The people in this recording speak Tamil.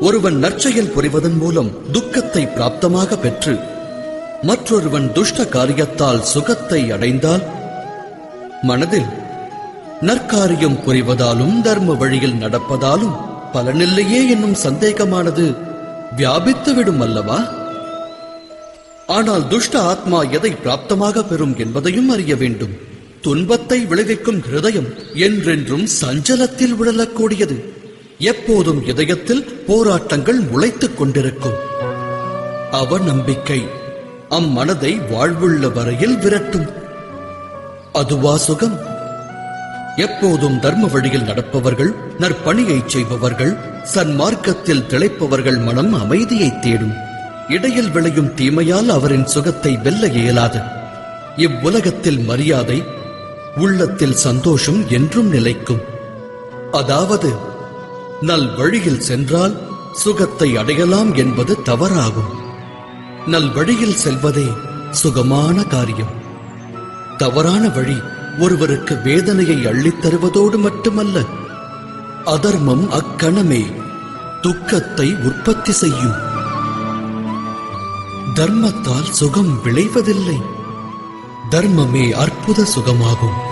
ஒருவன் நற்செயல் புரிவதன் மூலம் துக்கத்தை பிராப்தமாக பெற்று மற்றொருவன் துஷ்ட காரியத்தால் சுகத்தை அடைந்தால் மனதில் நற்காரியம் புரிவதாலும் தர்ம வழியில் நடப்பதாலும் பலனில்லையே என்னும் சந்தேகமானது வியாபித்துவிடும் அல்லவா? ஆனால் துஷ்ட ஆத்மா எதை பிராப்தமாக பெறும் என்பதையும் அறிய வேண்டும். துன்பத்தை விளைவிக்கும் ஹிருதயம் என்றென்றும் சஞ்சலத்தில் உழலக்கூடியது எப்போதும் இதயத்தில் போராட்டங்கள் முளைத்துக் கொண்டிருக்கும். அவநம்பிக்கை அம்மனதை வாழ்வுள்ள வரையில் விரட்டும். அதுவா சுகம்? எப்போதும் தர்ம வழியில் நடப்பவர்கள் நற்பணியைச் செய்பவர்கள் சன்மார்க்கத்தில் திளைப்பவர்கள் மனம் அமைதியை தேடும். இடையில் விளையும் தீமையால் அவரின் சுகத்தை வெல்ல இயலாது. இவ்வுலகத்தில் மரியாதை உள்ளத்தில் சந்தோஷம் என்றும் நிலைக்கும். அதாவது நல் வழியில் சென்றால் சுகத்தை அடையலாம் என்பது தவறாகும். நல் வழியில் செல்வதே சுகமான காரியம். தவறான வழி ஒருவருக்கு வேதனையை அள்ளித் தருவதோடு மட்டுமல்ல அதர்மம் அக்கணமே துக்கத்தை உற்பத்தி செய்யும். தர்மத்தால் சுகம் விளைவதில்லை. தர்மமே அற்புத சுகமாகும்.